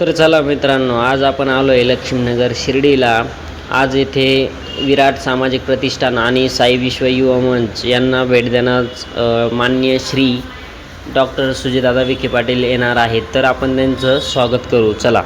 तर चला मित्रांनो आज आपण आलो आहे लक्ष्मीनगर शिर्डीला. आज येथे विराट सामाजिक प्रतिष्ठान आणि साई विश्व युवा मंच यांना भेट देण्यास मान्य श्री डॉक्टर सुजयदादा विखे पाटील येणार आहेत. तर आपण त्यांचं स्वागत करू. चला.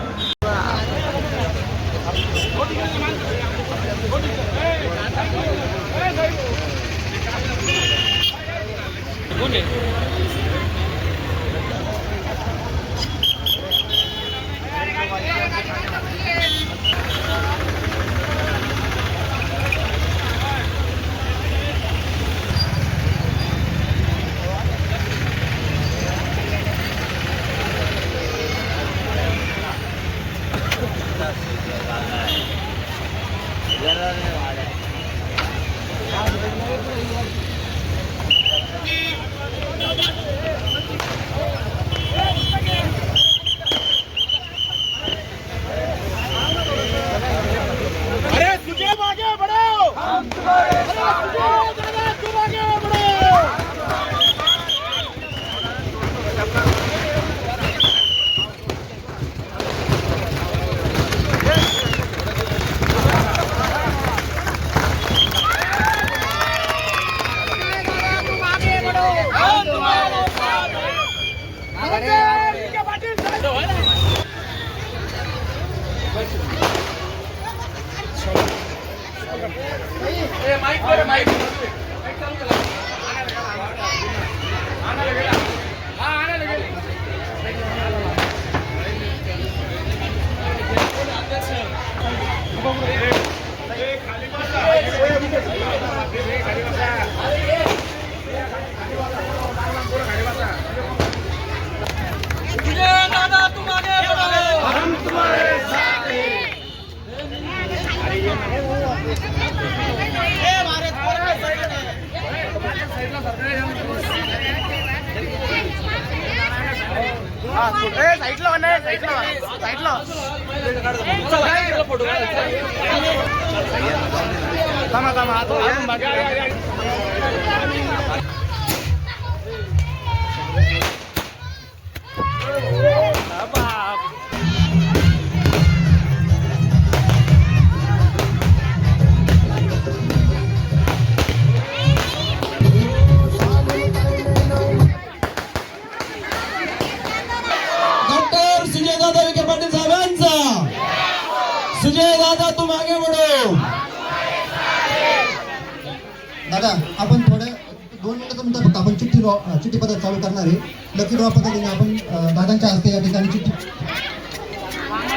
आहे लकी पद्धतीने आपण दादांच्या हस्ते या ठिकाणी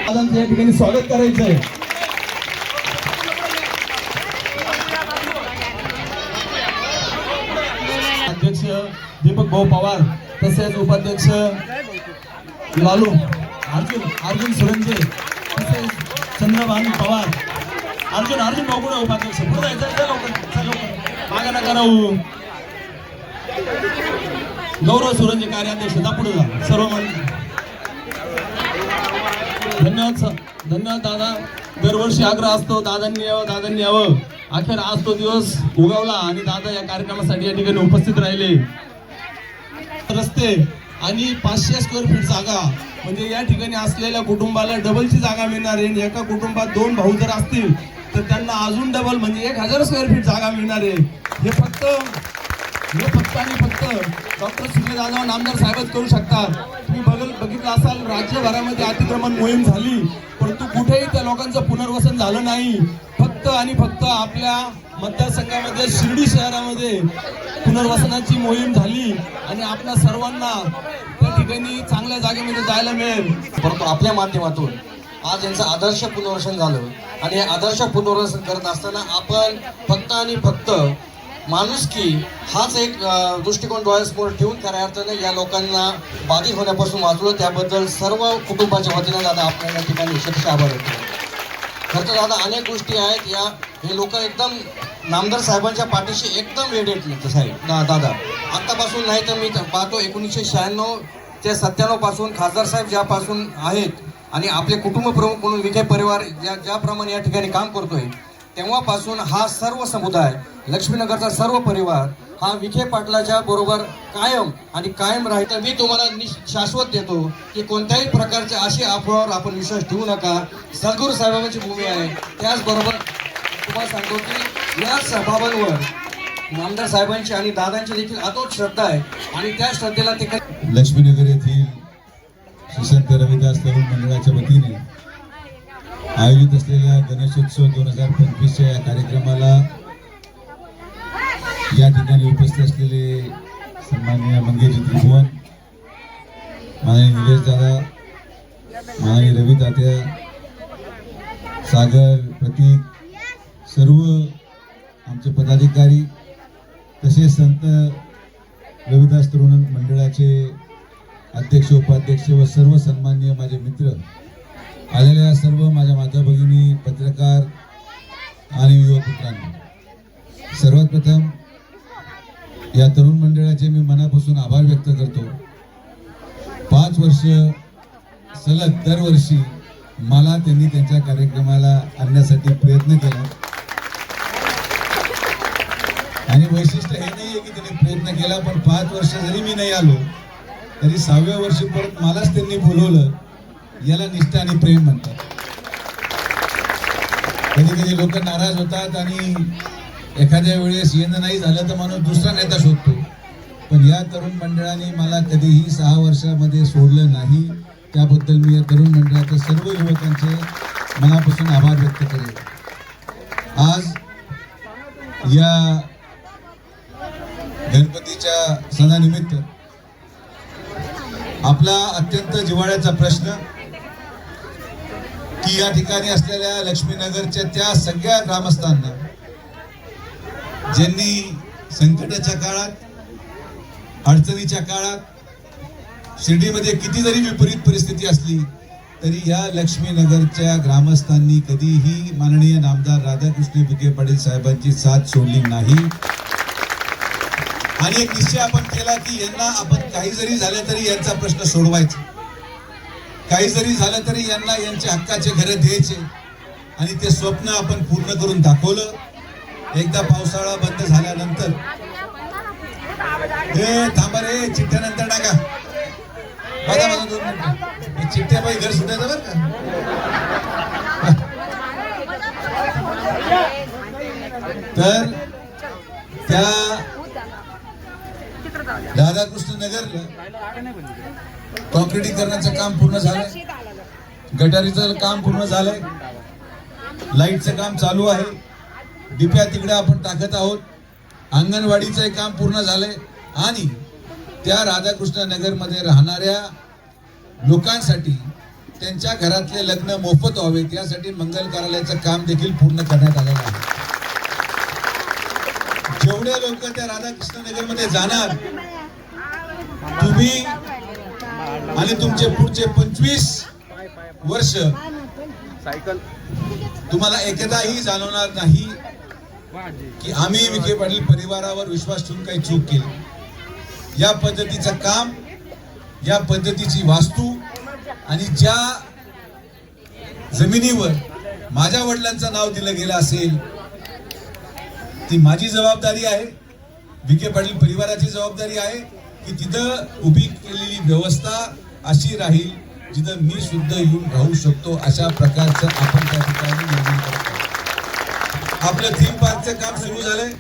दादांचं या ठिकाणी स्वागत करायचंय. अध्यक्ष दीपक भाऊ पवार तसेच उपाध्यक्ष लालू अर्जुन अर्जुन सुरंजे तसेच चंद्रभान पवार. अर्जुन अर्जुन भाऊ कुठे उपाध्यक्ष. पुढे जायचं चल मागा नका राहू. गौरव सुरंजे कार्याध्यक्ष दापुढे जा सर्व मान्य धन्यवाद धन्यवाद दादा. दरवर्षी आग्रह असतो दादांनी यावं दादांनी यावं. अखेर आज तो दिवस उगवला आणि दादा या कार्यक्रमासाठी या ठिकाणी उपस्थित राहिले. रस्ते आणि पाचशे स्क्वेअर फीट जागा. म्हणजे या ठिकाणी असलेल्या कुटुंबाला डबलची जागा मिळणार आहे आणि एका कुटुंबात दोन भाऊ जर असतील तर त्यांना अजून डबल म्हणजे एक हजार स्क्वेअर फीट जागा मिळणार आहे. हे फक्त हे फक्त आणि फक्त डॉक्टर सुनील जाधव नामदार साहेबच करू शकतात. तुम्ही बघल बघितलं असाल राज्यभरामध्ये अतिक्रमण मोहीम झाली परंतु कुठेही त्या लोकांचं पुनर्वसन झालं नाही. फक्त आणि फक्त आपल्या मतदारसंघामध्ये शिर्डी शहरामध्ये पुनर्वसनाची मोहीम झाली आणि आपल्या सर्वांना त्या ठिकाणी चांगल्या जागेमध्ये जायला मिळेल. परंतु आपल्या माध्यमातून आज यांचं आदर्श पुनर्वसन झालं. आणि हे आदर्श पुनर्वसन करत असताना आपण फक्त आणि फक्त माणुसकी हाच एक दृष्टिकोन डोळ्यासमोर ठेवून खऱ्या अर्थाने या लोकांना बाधित होण्यापासून वाचलो. त्याबद्दल सर्व कुटुंबाच्या वतीने दादा आपल्या या ठिकाणी शतश आभार होतो खरं तर दादा अनेक गोष्टी आहेत. या हे लोक एकदम नामदार साहेबांच्या पाठीशी एकदम वेडेट साहेब. दा- दादा आत्तापासून नाही तर मी पाहतो एकोणीसशे शहाण्णव ते सत्त्याण्णवपासून खासदार साहेब ज्यापासून आहेत आणि आपले कुटुंब प्रमुख म्हणून विखे परिवार ज्या ज्याप्रमाणे या ठिकाणी काम करतोय तेव्हापासून हा सर्व समुदाय लक्ष्मीनगरचा सर्व परिवार हा विखे पाटलाच्या बरोबर कायम आणि कायम राहील तर मी तुम्हाला शाश्वत देतो की कोणत्याही प्रकारच्या अशी अफवावर आपण विश्वास ठेवू नका. सद्गुरू साहेबांची भूमी आहे. त्याचबरोबर तुम्हाला सांगतो की या सभावांवर नामदार साहेबांची आणि दादांची देखील अतोट श्रद्धा आहे. आणि त्या श्रद्धेला ते काही लक्ष्मीनगर येथील श्री संत रविदास तरुण मंडळाच्या वतीने आयोजित असलेल्या गणेशोत्सव दोन हजार पंचवीसच्या या कार्यक्रमाला या ठिकाणी उपस्थित असलेले सन्माननीय मंगेश त्रिभुवन माननीय निलेश दादा माननीय रवी तात्या सागर प्रतीक सर्व आमचे पदाधिकारी तसेच संत रविदास तरुण मंडळाचे अध्यक्ष उपाध्यक्ष व सर्व सन्माननीय माझे मित्र आलेल्या सर्व माझ्या माता भगिनी पत्रकार आणि युवक मित्रांनो सर्वात प्रथम या तरुण मंडळाचे मी मनापासून आभार व्यक्त करतो. पाच वर्ष सलग दरवर्षी मला त्यांनी त्यांच्या कार्यक्रमाला आणण्यासाठी प्रयत्न केला. आणि वैशिष्ट्य हे आहे की त्यांनी प्रयत्न केला पण पाच वर्ष जरी मी नाही आलो तरी सहाव्या वर्षी परत मलाच त्यांनी बोलवलं. याला निष्ठा आणि प्रेम म्हणतात. कधी कधी लोक नाराज होतात आणि एखाद्या वेळेस येणं नाही झालं तर माणूस दुसरा नेता शोधतो. पण या तरुण मंडळाने मला कधीही सहा वर्षामध्ये सोडलं नाही. त्याबद्दल मी या तरुण मंडळाच्या सर्व युवकांचे मनापासून आभार व्यक्त करेन. आज या गणपतीच्या सणानिमित्त आपला अत्यंत जिव्हाळ्याचा प्रश्न की या ठिकाणी असलेल्या लक्ष्मीनगरच्या त्या सगळ्या ग्रामस्थांना ज्यांनी संकटाच्या काळात अडचणीच्या काळात शिर्डीमध्ये किती जरी विपरीत परिस्थिती असली तरी या लक्ष्मीनगरच्या ग्रामस्थांनी कधीही माननीय नामदार राधाकृष्ण विखे पाटील साहेबांची साथ सोडली नाही. आणि एक निश्चय आपण केला की यांना आपण काही जरी झालं तरी यांचा प्रश्न सोडवायचा. काही जरी झालं तरी यांना यांच्या हक्काचे घरं द्यायचे. आणि ते स्वप्न आपण पूर्ण करून दाखवलं. एकदा पावसाळा बंद झाल्यानंतर. हे थांबा रे चिठ्ठ्यानंतर टाका. बघा दोन मिनिटं. चिठ्ठ्या बाई घर सुटायचं बरं का? तर त्या राधाकृष्ण नगरला कॉन्क्रिटीकरणाचं काम पूर्ण झालंय. गटारीचं काम पूर्ण झालंय. लाईटचं काम चालू आहे. डिप्या तिकडे आपण टाकत आहोत. अंगणवाडीचं काम पूर्ण झालंय. आणि त्या राधाकृष्ण नगरमध्ये राहणाऱ्या लोकांसाठी त्यांच्या घरातले लग्न मोफत व्हावेत यासाठी मंगल कार्यालयाचं काम देखील पूर्ण करण्यात आलेलं आहे. जेवढे लोक त्या राधाकृष्ण नगरमध्ये जाणार तुम्ही आणि तुमचे पुढचे पंचवीस वर्ष तुम्हाला एकदाही जाणवणार नाही की आम्ही विखे पाटील परिवारावर विश्वास ठेवून काही चूक केली. या पद्धतीचं काम या पद्धतीची वास्तू आणि ज्या जमिनीवर माझ्या वडिलांचं नाव दिलं गेलं असेल ती माझी जबाबदारी आहे विखे पाटील परिवाराची जबाबदारी आहे की तिथं उभी केलेली व्यवस्था अशी राहील जिथं मी सुद्धा येऊन राहू शकतो अशा प्रकारचं आपण त्या ठिकाणी निर्माण करतो आपलं थीम पार्कचं काम सुरू झालंय.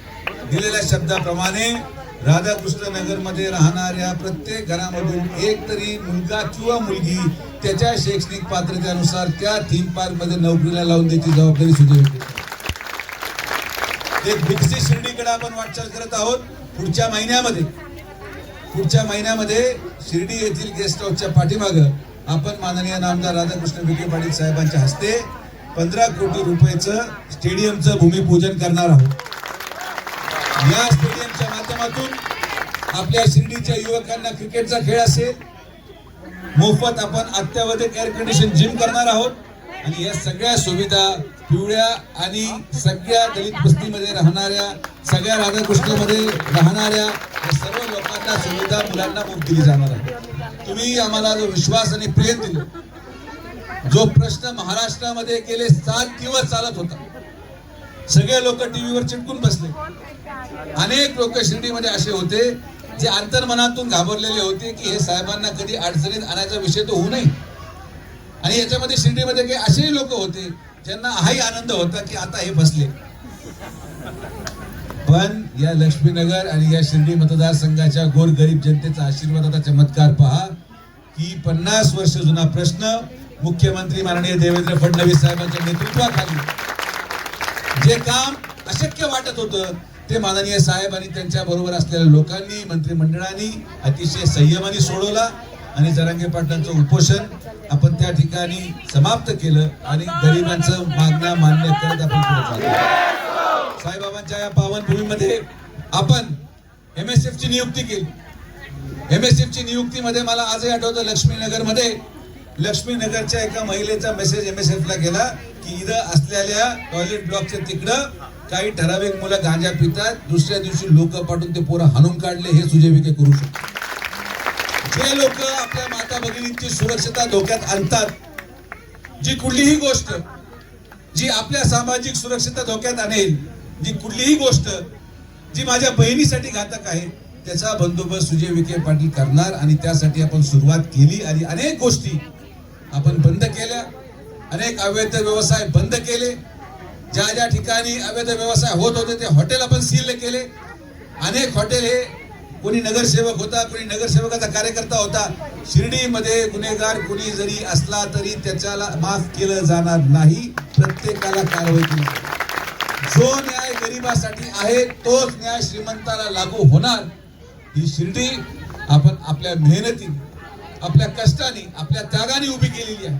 दिलेल्या शब्दाप्रमाणे राधाकृष्ण नगरमध्ये राहणाऱ्या प्रत्येक घरामधून एक तरी मुलगा किंवा मुलगी त्याच्या शैक्षणिक पात्रतेनुसार त्या थीम पार्कमध्ये नोकरीला लावून द्यायची जबाबदारी सुद्धा एक विकसित शिर्डीकडे आपण वाटचाल करत आहोत. पुढच्या महिन्यामध्ये पुढच्या महिन्यामध्ये शिर्डी येथील गेस्ट हाऊसच्या पाठीमागं आपण माननीय नामदार राधाकृष्ण विखे पाटील साहेबांच्या हस्ते पंधरा कोटी रुपयेचं स्टेडियमचं भूमिपूजन करणार आहोत. या स्टेडियमच्या माध्यमातून आपल्या शिर्डीच्या युवकांना क्रिकेटचा खेळ असेल मोफत आपण अत्यावधिक एअर कंडिशन जिम करणार आहोत आणि या सगळ्या सुविधा पिवळ्या आणि सगळ्या दलित बस्तीमध्ये राहणाऱ्या सगळ्या राधाकृष्णमध्ये राहणाऱ्या सर्व लोकांना सुविधा मुलांना मुक्त दिली जाणार आहे. तुम्ही आम्हाला जो विश्वास आणि प्रेम दिलं जो प्रश्न महाराष्ट्रामध्ये गेले सात दिवस चालत होता. सगळे लोक टीव्हीवर चिटकून बसले. अनेक लोक शिर्डीमध्ये असे होते जे अंतर्मनातून घाबरलेले होते की हे साहेबांना कधी अडचणीत आणायचा विषय तो होऊ नये. आणि याच्यामध्ये शिर्डीमध्ये काही असेही लोक होते ज्यांना हाही आनंद होता की आता हे बसले पण या लक्ष्मीनगर आणि या शिर्डी मतदारसंघाच्या गोरगरीब जनतेचा आशीर्वादाचा चमत्कार पहा. की पन्नास वर्ष जुना प्रश्न मुख्यमंत्री माननीय देवेंद्र फडणवीस साहेबांच्या नेतृत्वाखाली जे काम अशक्य वाटत होतं ते माननीय साहेब आणि त्यांच्या बरोबर असलेल्या लोकांनी मंत्रिमंडळाने अतिशय संयमाने सोडवला आणि जरांगे पाटलांचं उपोषण आपण त्या ठिकाणी समाप्त केलं आणि गरिबांचं मागण्या मान्य करत आपण पुढे चालू साईबाबांच्या या पावनभूमीमध्ये आपण एम एस एफ ची नियुक्ती केली. एम एस एफ ची नियुक्तीमध्ये मला आजही आठवतं लक्ष्मीनगरमध्ये. लक्ष्मीनगरच्या एका महिलेचा मेसेज एम एस एफ ला गेला की इथं असलेल्या टॉयलेट ब्लॉकच्या तिकडं काही ठराविक मुलं गांजा पितात. दुसऱ्या दिवशी लोक पाठवून ते पोरं हाणून काढले. हे सुजय विखे करू शकतो जे लोक आपल्या माता भगिनींची सुरक्षता धोक्यात आणतात जी कुठलीही गोष्ट जी आपल्या सामाजिक सुरक्षितता धोक्यात आणेल जी कुठलीही गोष्ट जी माझ्या बहिणीसाठी घातक आहे त्याचा बंदोबस्त सुजय विखे पाटील करणार आणि त्यासाठी आपण सुरुवात केली आणि अनेक गोष्टी आपण बंद केल्या. अनेक अवैध व्यवसाय बंद केले. ज्या ज्या ठिकाणी अवैध व्यवसाय होत होते ते हॉटेल आपण सील केले. अनेक हॉटेल हे कोणी नगरसेवक होता कोणी नगरसेवकाचा कार्यकर्ता होता. शिर्डीमध्ये गुन्हेगार कोणी जरी असला तरी त्याच्याला माफ केलं जाणार नाही. प्रत्येकाला कारवाई केली जो न्याय गरिबासाठी आहे तोच न्याय श्रीमंताला लागू होणार. ही शिर्डी आपण आपल्या मेहनतीने आपल्या कष्टाने आपल्या त्यागाने उभी केलेली आहे.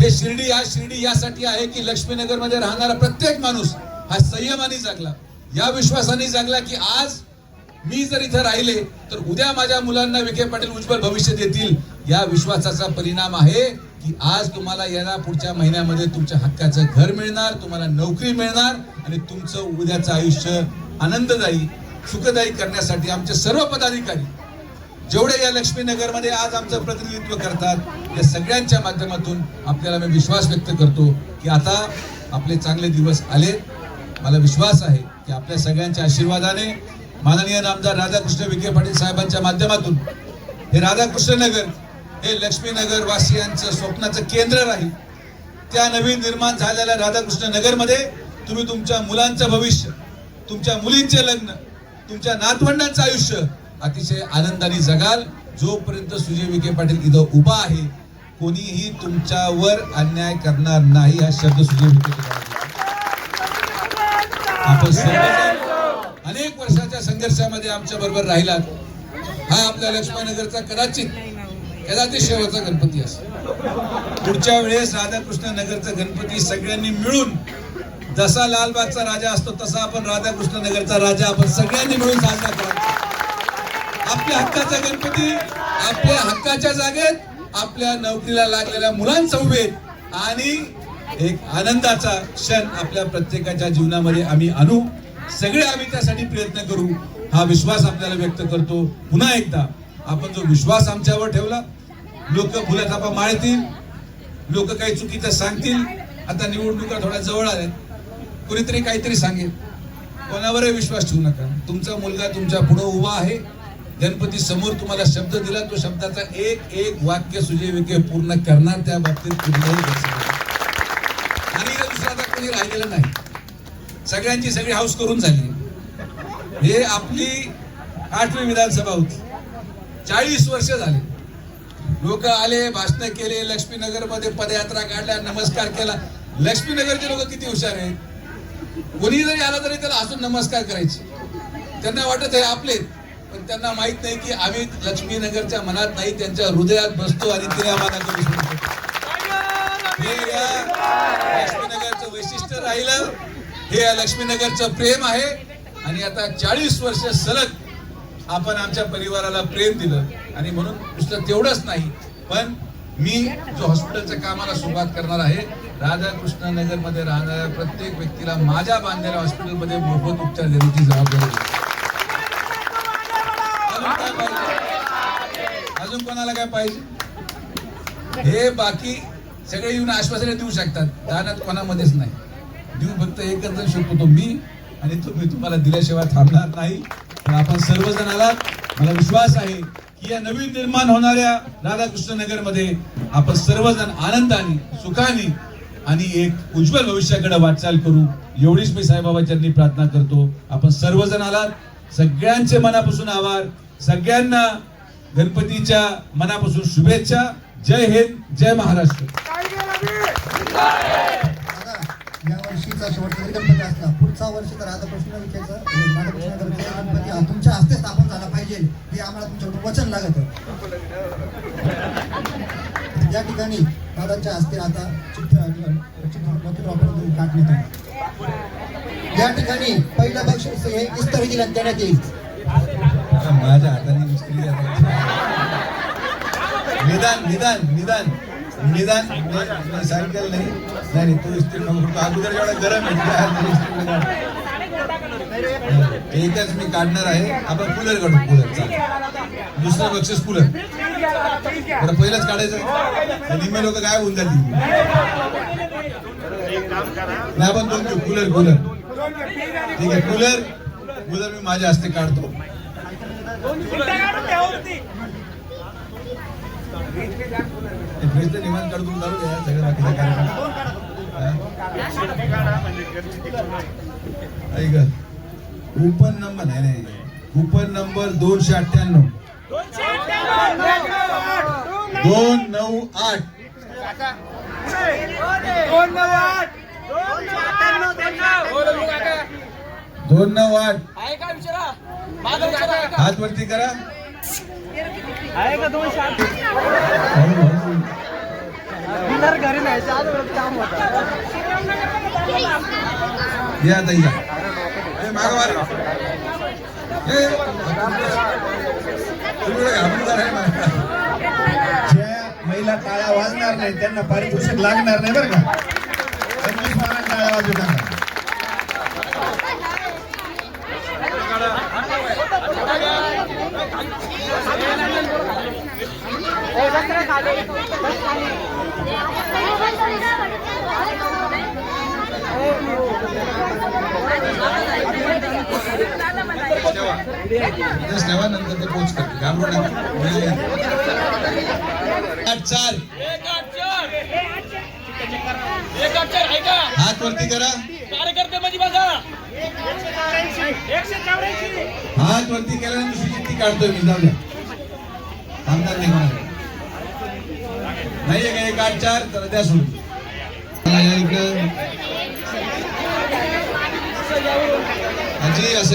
ते शिर्डी हा शिर्डी यासाठी आहे की लक्ष्मीनगरमध्ये राहणारा प्रत्येक माणूस हा संयमाने जगला. या विश्वासाने जगला की आज मी जर इथं राहिले तर उद्या माझ्या मुलांना विखे पाटील उज्ज्वल भविष्य देतील. या विश्वासाचा परिणाम आहे. की आज तुम्हाला येणार पुढच्या महिन्यामध्ये तुमच्या हक्काचं घर मिळणार तुम्हाला नोकरी मिळणार आणि तुमचं उद्याचं आयुष्य आनंददायी सुखदायी करण्यासाठी आमचे सर्व पदाधिकारी जेवढे या लक्ष्मीनगरमध्ये आज आमचं प्रतिनिधित्व करतात या सगळ्यांच्या माध्यमातून आपल्याला मी विश्वास व्यक्त करतो की आता आपले चांगले दिवस आले. मला विश्वास आहे की आपल्या सगळ्यांच्या आशीर्वादाने माननीय नामदार राधाकृष्ण विखे पाटील साहेबांच्या माध्यमातून हे राधाकृष्णनगर हे लक्ष्मीनगर वासियांचं स्वप्नाचं केंद्र राहील. त्या नवीन निर्माण झालेल्या राधाकृष्ण नगरमध्ये तुम्ही तुमच्या मुलांचं भविष्य तुमच्या मुलींचे लग्न तुमच्या नातवंडांचं आयुष्य अतिशय आनंदाने जगाल. जोपर्यंत सुजय विखे पाटील इथं उभा आहे कोणीही तुमच्यावर अन्याय करणार नाही हा शब्द सुजय विखे आपण अनेक वर्षाच्या संघर्षामध्ये आमच्या बरोबर राहिलात. हा आपल्या लक्ष्मणनगरचा कदाचित कदाचित शेवटचा गणपती असेल पुढच्या वेळेस राधाकृष्ण नगरचा गणपती सगळ्यांनी मिळून जसा लालबागचा राजा असतो तसा आपण राधाकृष्ण नगरचा राजा आपण सगळ्यांनी मिळून साजरा करायचा आपल्या हक्काचा गणपती आपल्या हक्काच्या जागेत आपल्या नोकरीला लागलेल्या मुलांचा उभेत आणि एक आनंदाचा क्षण आपल्या प्रत्येकाच्या जीवनामध्ये आम्ही आणू. सगळे आम्ही त्यासाठी प्रयत्न करू हा विश्वास आपल्याला व्यक्त करतो. पुन्हा एकदा आपण जो विश्वास आमच्यावर ठेवला लोक फुलाथापा माळतील लोक काही चुकीचं सांगतील आता निवडणुका थोड्या जवळ आल्या. कुणीतरी काहीतरी सांगेल. कोणावरही विश्वास ठेवू नका. तुमचा मुलगा तुमच्यापुढे उभा आहे. गणपती समोर तुम्हाला शब्द दिला तो शब्दाचा एक एक वाक्य सुजय विखे पूर्ण करणार त्या बाबतीत कुठलाही आणि आता कोणी राहिलेलं नाही. सगळ्यांची सगळी हाऊस करून झाली. हे आपली आठवी विधानसभा होती. चाळीस वर्ष झाले. लोक आले भाषण केले लक्ष्मीनगरमध्ये पदयात्रा काढल्या नमस्कार केला. लक्ष्मीनगरचे लोक किती हुशार आहेत? कोणी जरी आला तरी त्याला हसून नमस्कार करायचे. त्यांना वाटत आहे आपले पण त्यांना माहीत नाही की आम्ही लक्ष्मीनगरच्या मनात नाही त्यांच्या हृदयात बसतो आणि ते आम्हाला हे या लक्ष्मीनगरचं वैशिष्ट्य राहिलं. हे या लक्ष्मीनगरचं प्रेम आहे. आणि आता चाळीस वर्ष सलग आपण आमच्या परिवाराला प्रेम दिलं आणि म्हणून नुसतं तेवढंच नाही पण मी जो हॉस्पिटलच्या कामाला सुरुवात करणार आहे राधाकृष्ण नगरमध्ये राहणाऱ्या प्रत्येक व्यक्तीला माझ्या बांधलेल्या हॉस्पिटलमध्ये मोफत उपचार देण्याची जबाबदारी अजून काय पाहिजे? अजून कोणाला काय पाहिजे? हे बाकी सगळे येऊन आश्वासने देऊ शकतात. दानात कोणामध्येच नाही. देऊ फक्त एकच जण शकतो मी आणि तुम्ही तुम्हाला दिल्याशिवाय थांबणार नाही. तर आपण सर्वजण आलात मला विश्वास आहे की या नवीन निर्माण होणाऱ्या राधाकृष्ण नगरमध्ये आपण सर्वजण आनंदाने सुखाने आणि एक उज्ज्वल भविष्याकडे वाटचाल करू. एवढीच मी साईबाबाच्यांनी प्रार्थना करतो. आपण सर्वजण आलात. सगळ्यांचे मनापासून आभार. सगळ्यांना गणपतीच्या मनापासून शुभेच्छा. जय हिंद जय महाराष्ट्र. वर्षीचा शेवटचा जरी गणपती असला? पुढचा वर्ष तर आता प्रश्न विचारायचा. गणपती हा तुमच्या हस्ते स्थापन झाला पाहिजे. हे आम्हाला तुमच्याकडून वचन लागत. या ठिकाणी दादांच्या हस्ते आता चित्र चित्र काढण्यात येईल. या ठिकाणी पहिलं बक्षीस हे इस्तरी दिला देण्यात येईल? माझ्या हाताने निदान निदान निदान. निदान मी- सांगितलं नाही. नाही तू इस्त्री नको अगोदर जेवढा गरम आहे एकच मी काढणार आहे. आपण कूलर काढू कूलर चालेल. दुसरं बक्षीस कूलर बरं पहिलंच काढायचं निम्मे लोक काय होऊन जातील? नाही आपण दोन घेऊ. कूलर कूलर ठीक आहे कूलर कूलर मी माझ्या हस्ते काढतो. ते फ्रीज तर निवांत काढून काढू द्या सगळं बाकीचं कार्यक्रम हा? ऐक कुपन नंबर नाही नाही. कुपन नंबर दोनशे अठ्ठ्याण्णव. दोन नऊ आठ. दोन नऊ आठ. हात वरती करा. हळू, हळू. या ताई या ए, मागं मारा. ए, तुम्ही एवढं घाबरून का नाही मागं? ज्या महिला टाळ्या वाजणार नाही त्यांना पारितोषिक लागणार नाही बरं का पंचवीस मारा टाळ्या वाजू नका Just ठेवा नंतर ते पोच करते घाबरू नका चार हात वरती करा. कार्यकर्ते मध्ये बघा. हात वरती केल्यानंतर काढतोय मी जाऊ द्या थांबणार नाही कोणाला. नाही का एक आठ चार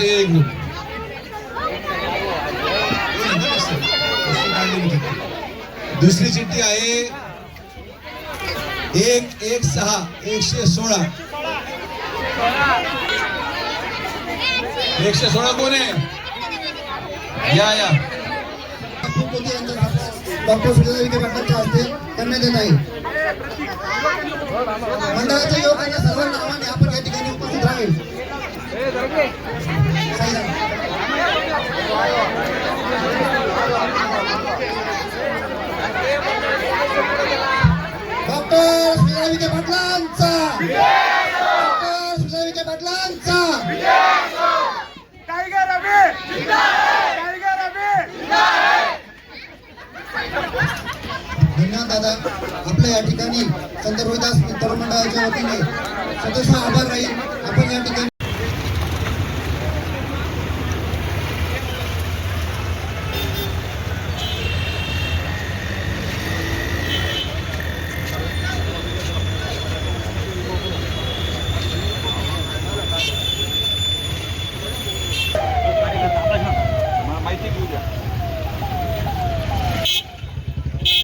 ये इकडून दुसरी चिठ्ठी आहे एक एक सहा एकशे सोळा एकशे कोण आहे या। डॉक्टर सुरेश विखे पाटलांच्या हस्ते करण्यात येत आहे. मंडळाच्या युवकांच्या सर्व नावाने आपण या ठिकाणी उपस्थित राहील डॉक्टर सुजय विखे पाटलांचा डॉक्टर सुजय विखे पाटलांचा टायगर अबे टायगर अबे धन्यवाद दादा आपल्या या संत रोहिदास मित्र मंडळाच्या वतीने सदस्य आभार राहील. आपण या ठिकाणी